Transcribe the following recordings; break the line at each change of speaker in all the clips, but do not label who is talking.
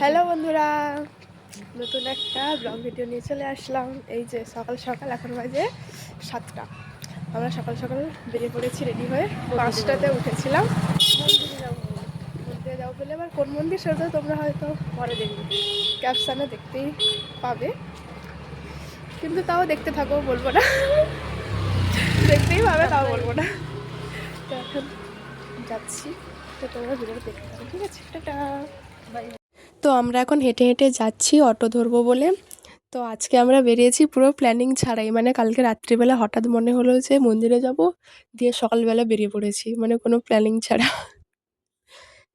Hello বন্ধুরা নতুন একটা ব্লগ ভিডিও নিয়ে চলে আসলাম। এই যে সকাল সকাল এখন বাজে সাতটা। আমরা সকাল সকাল বেরিয়ে পড়েছি রেডি হয়ে পাঁচটাতে উঠেছিলাম। মন্দিরে যাব বলে আবার কোন মন্দির সেটা তোমরা হয়তো পরে দেখবে। ক্যাপশানে দেখতেই পাবে। কিন্তু তাও দেখতে থাকো বলব না। দেখতেই পাবে তাও বলব না। তো এখন যাচ্ছি। তো তোমরা ভিডিও দেখতে থাকো ঠিক আছে? টাটা। তো আমরা এখন হেঁটে হেঁটে যাচ্ছি, অটো ধরবো বলে। তো আজকে আমরা বেরিয়েছি পুরো প্ল্যানিং ছাড়াই। মানে কালকে রাত্রিবেলা হঠাৎ মনে হলো যে মন্দিরে যাব, দিয়ে সকালবেলা বেরিয়ে পড়েছি। মানে কোনো প্ল্যানিং ছাড়া।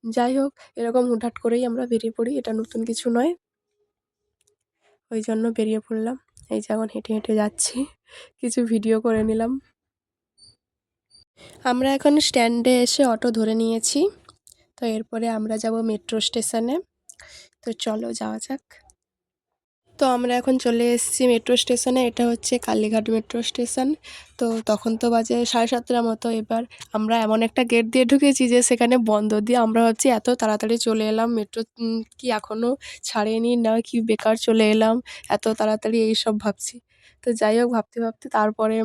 যাই হোক, এরকম হুটহাট করেই আমরা বেরিয়ে পড়ি। এটা নতুন কিছু নয়। ওই জন্য বেরিয়ে পড়লাম। এই যে এখন হেঁটে হেঁটে যাচ্ছি। কিছু ভিডিও করে নিলাম। আমরা এখন স্ট্যান্ডে এসে অটো ধরে নিয়েছি। তো এরপরে আমরা যাব মেট্রো স্টেশনে তো চলো যাওয়া যাক। তো আমরা এখন চলে এসেছি মেট্রো স্টেশনে এটা হচ্ছে কালীঘাট মেট্রো স্টেশন তো তখন তো বাজে সাড়ে সাতটার মতো, এবার আমরা এমন একটা গেট দিয়ে ঢুকেছি যে সেখানে বন্ধ দিয়ে আমরা ভাবছি এত তাড়াতাড়ি চলে এলাম মেট্রো কি এখনও ছাড়েনি না কি বেকার চলে এলাম, এত তাড়াতাড়ি এইসব ভাবছি। তো যাই হোক, ভাবতে ভাবতে তারপরে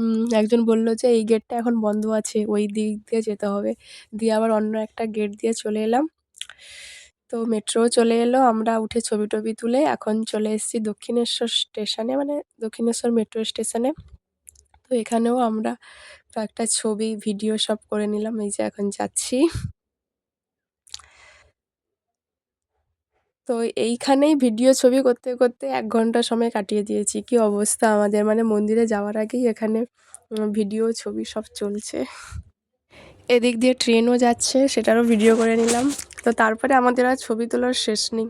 একজন বলল যে এই গেটটা এখন বন্ধ আছে, ওই দিক দিয়ে যেতে হবে। দিয়ে আবার অন্য একটা গেট দিয়ে চলে এলাম। তো মেট্রোও চলে এলো, আমরা উঠে ছবি টবি তুলে এখন চলে এসেছি দক্ষিণেশ্বর স্টেশনে মানে দক্ষিণেশ্বর মেট্রো স্টেশনে তো এখানেও আমরা কয়েকটা ছবি ভিডিও সব করে নিলাম, এই যে এখন যাচ্ছি। তো এইখানেই ভিডিও ছবি করতে করতে এক ঘণ্টা সময় কাটিয়ে দিয়েছি, কি অবস্থা আমাদের মানে মন্দিরে যাওয়ার আগেই এখানে ভিডিও ছবি সব চলছে। এদিক দিয়ে ট্রেনও যাচ্ছে, সেটারও ভিডিও করে নিলাম। তো তারপরে আমাদের আর ছবি তোলার শেষ নেই।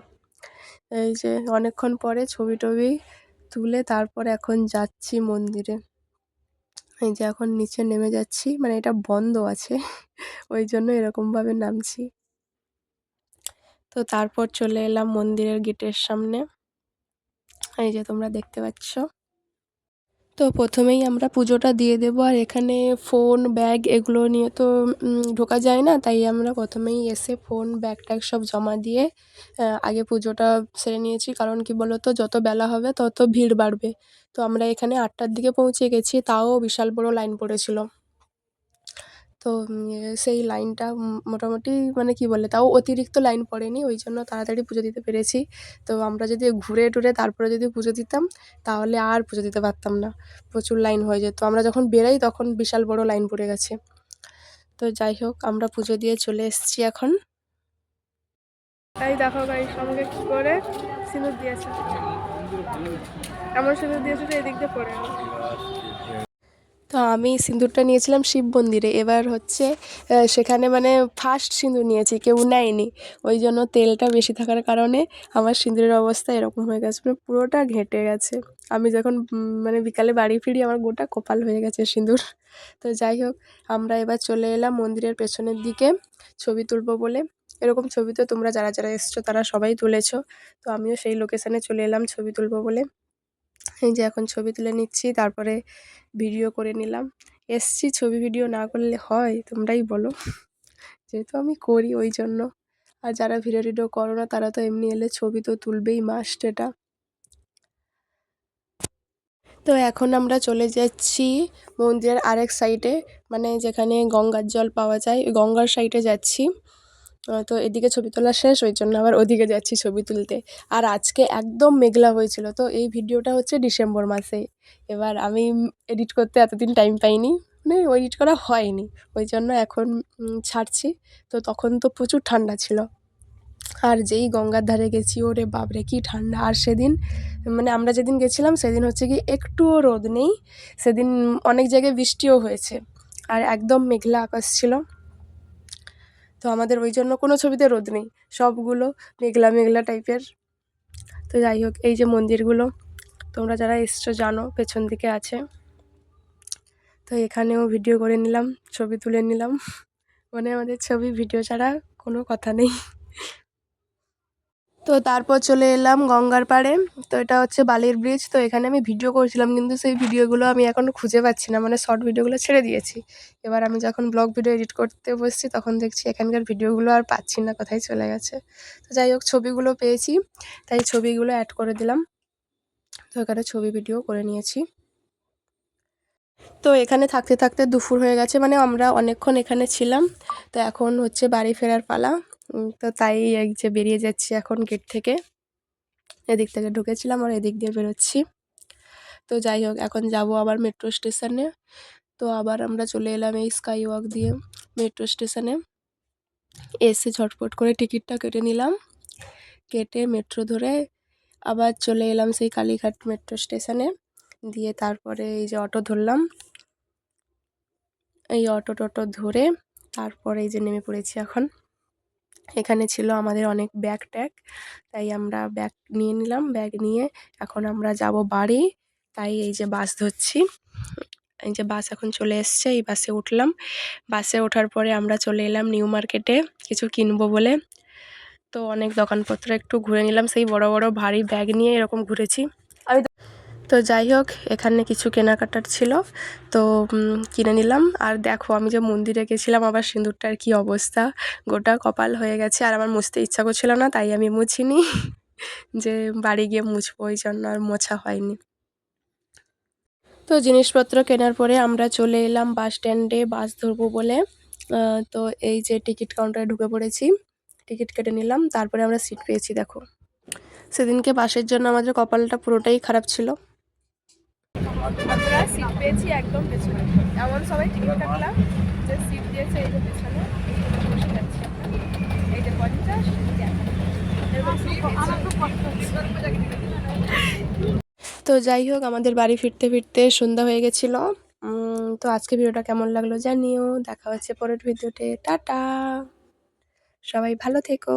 এই যে অনেকক্ষণ পরে ছবি টবি তুলে তারপর এখন যাচ্ছি মন্দিরে। এই যে এখন নিচে নেমে যাচ্ছি মানে এটা বন্ধ আছে, ওই জন্য এরকমভাবে নামছি। তো তারপর চলে এলাম মন্দিরের গেটের সামনে। এই যে তোমরা দেখতে পাচ্ছ। তো প্রথমেই আমরা পুজোটা দিয়ে দেবো। আর এখানে ফোন ব্যাগ এগুলো নিয়ে তো ঢোকা যায় না। তাই আমরা প্রথমেই এসে ফোন ব্যাগ ট্যাগ সব জমা দিয়ে আগে পুজোটা সেরে নিয়েছি। কারণ কি বলো তো যত বেলা হবে তত ভিড় বাড়বে। তো আমরা এখানে আটটার দিকে পৌঁছে গেছি। তাও বিশাল বড় লাইন পড়েছিল। তো সেই লাইনটা মোটামুটি মানে কি বলে, তাও অতিরিক্ত লাইন পড়েনি, ওই জন্য তাড়াতাড়ি পুজো দিতে পেরেছি। তো আমরা যদি ঘুরে টুরে তারপরে যদি পুজো দিতাম, তাহলে আর পুজো দিতে পারতাম না। প্রচুর লাইন হয়ে যেত। আমরা যখন বেরোই, তখন বিশাল বড় লাইন পড়ে গেছে। তো যাই হোক, আমরা পুজো দিয়ে চলে এসেছি এখন। তাই দেখো গাড়ির সঙ্গে কী করে সিঁদুর দিয়েছে। এমন সিঁদুর দিয়েছে যে এদিক দিয়ে পড়ে তো আমি সিঁদুরটা নিয়েছিলাম শিব মন্দিরে। এবার হচ্ছে সেখানে মানে ফার্স্ট সিঁদুর নিয়েছি, কেউ নেয়নি। ওই জন্য তেলটা বেশি থাকার কারণে আমার সিঁদুরের অবস্থা এরকম হয়ে গেছে মানে পুরোটা ঘেঁটে গেছে। আমি যখন মানে বিকালে বাড়ি ফিরি, আমার গোটা কপাল হয়ে গেছে সিঁদুর। তো যাই হোক, আমরা এবার চলে এলাম মন্দিরের পেছনের দিকে, ছবি তুলবো বলে। এরকম ছবি তো তোমরা যারা যারা এসছো, তারা সবাই তুলেছো। তো আমিও সেই লোকেশানে চলে এলাম, ছবি তুলবো বলে। এই যে এখন ছবি তুলে নিচ্ছি, তারপরে ভিডিও করে নিলাম। এসছি ছবি ভিডিও না করলে হয়, তোমরাই বলো। যেহেতু আমি করি ওই জন্য। আর যারা ভিডিও টিডিও করো না, তারা তো এমনি এলে ছবি তো তুলবেই মাস্ট এটা। তো এখন আমরা চলে যাচ্ছি মন্দিরের আরেক সাইডে মানে যেখানে গঙ্গার জল পাওয়া যায়, গঙ্গার সাইডে যাচ্ছি। তো এদিকে ছবি তোলা শেষ, ওই জন্য আবার ওদিকে যাচ্ছি ছবি তুলতে। আর আজকে একদম মেঘলা হয়েছিল, তো এই ভিডিওটা হচ্ছে ডিসেম্বর মাসে। এবার আমি এডিট করতে এতদিন টাইম পাইনি মানে এডিট করা হয়নি, ওই জন্য এখন ছাড়ছি। তো তখন তো প্রচুর ঠান্ডা ছিল। আর যেই গঙ্গার ধারে গেছি, ওরে বাপরে, কী ঠান্ডা। আর সেদিন মানে আমরা যেদিন গেছিলাম, সেদিন হচ্ছে কি একটুও রোদ নেই। সেদিন অনেক জায়গায় বৃষ্টিও হয়েছে। আর একদম মেঘলা আকাশ ছিল। তো আমাদের ওই জন্য কোনো ছবিতে রোদ নেই। সবগুলো মেঘলা মেঘলা টাইপের। তো যাই হোক, এই যে মন্দিরগুলো, তোমরা যারা এসছো জানো পেছন দিকে আছে। তো এখানেও ভিডিও করে নিলাম, ছবি তুলে নিলাম। মানে আমাদের ছবি, ভিডিও ছাড়া কোনো কথা নেই। তো তারপর চলে এলাম গঙ্গার পাড়ে। তো এটা হচ্ছে বালির ব্রিজ তো এখানে আমি ভিডিও করেছিলাম, কিন্তু সেই ভিডিওগুলো আমি এখনও খুঁজে পাচ্ছি না মানে শর্ট ভিডিওগুলো ছেড়ে দিয়েছি। এবার আমি যখন ব্লগ ভিডিও এডিট করতে বসছি, তখন দেখছি এখানকার ভিডিওগুলো আর পাচ্ছি না, কোথায় চলে গেছে। তো যাই হোক, ছবিগুলো পেয়েছি, তাই ছবিগুলো অ্যাড করে দিলাম। তো এখানে ছবি ভিডিও করে নিয়েছি। তো এখানে থাকতে থাকতে দুপুর হয়ে গেছে মানে আমরা অনেকক্ষণ এখানে ছিলাম। তো এখন হচ্ছে বাড়ি ফেরার পালা। তো তাই এই যে বেরিয়ে যাচ্ছি এখন গেট থেকে। এদিক থেকে ঢুকেছিলাম আর এদিক দিয়ে বেরোচ্ছি। তো যাই হোক, এখন যাব আবার মেট্রো স্টেশনে তো আবার আমরা চলে এলাম এই স্কাই ওয়াক দিয়ে মেট্রো স্টেশনে এসে ঝটপট করে টিকিটটা কেটে নিলাম। কেটে মেট্রো ধরে আবার চলে এলাম সেই কালীঘাট মেট্রো স্টেশনে দিয়ে তারপরে এই যে অটো ধরলাম। এই অটো টটো ধরে তারপরে এই যে নেমে পড়েছি এখন। এখানে ছিল আমাদের অনেক ব্যাগ ট্যাগ তাই আমরা ব্যাগ নিয়ে নিলাম ব্যাগ নিয়ে এখন আমরা যাব বাড়ি, তাই এই যে বাস ধরছি। এই যে বাস এখন চলে এসছে, এই বাসে উঠলাম। বাসে ওঠার পরে আমরা চলে এলাম নিউ মার্কেটে কিছু কিনবো বলে। তো অনেক দোকানপত্র একটু ঘুরে নিলাম, সেই বড় বড় ভারী ব্যাগ নিয়ে এরকম ঘুরেছি। আমি তো- যাই হোক, এখানে কিছু কেনাকাটার ছিল। তো কিনে নিলাম। আর দেখো, আমি যে মন্দিরে গেছিলাম, আবার সিঁদুরটার কি অবস্থা? গোটা কপাল হয়ে গেছে। আর আমার মুছতে ইচ্ছা করছিল না, তাই আমি মুছিনি। যে বাড়ি গিয়ে মুছবো ওই জন্য আর মোছা হয়নি। তো জিনিসপত্র কেনার পরে আমরা চলে এলাম বাস স্ট্যান্ডে, বাস ধরবো বলে। তো এই যে টিকিট কাউন্টারে ঢুকে পড়েছি। টিকিট কেটে নিলাম। তারপরে আমরা সিট পেয়েছি, দেখো। সেদিনকে বাসের জন্য আমাদের কপালটা পুরোটাই খারাপ ছিল। আমরা সিট পেয়েছি একদম পেছনে। এমন সবাই টিকিট কাটলাম যে সিট দিয়েছে এই যে পেছনে বসে যাচ্ছি এই যে পঞ্চাশ। তো যাই হোক, আমাদের বাড়ি ফিরতে ফিরতে সন্ধ্যা হয়ে গেছিল। তো আজকে ভিডিওটা কেমন লাগল জানিও। দেখা হচ্ছে পরের ভিডিওতে। টাটা! সবাই ভালো থেকো।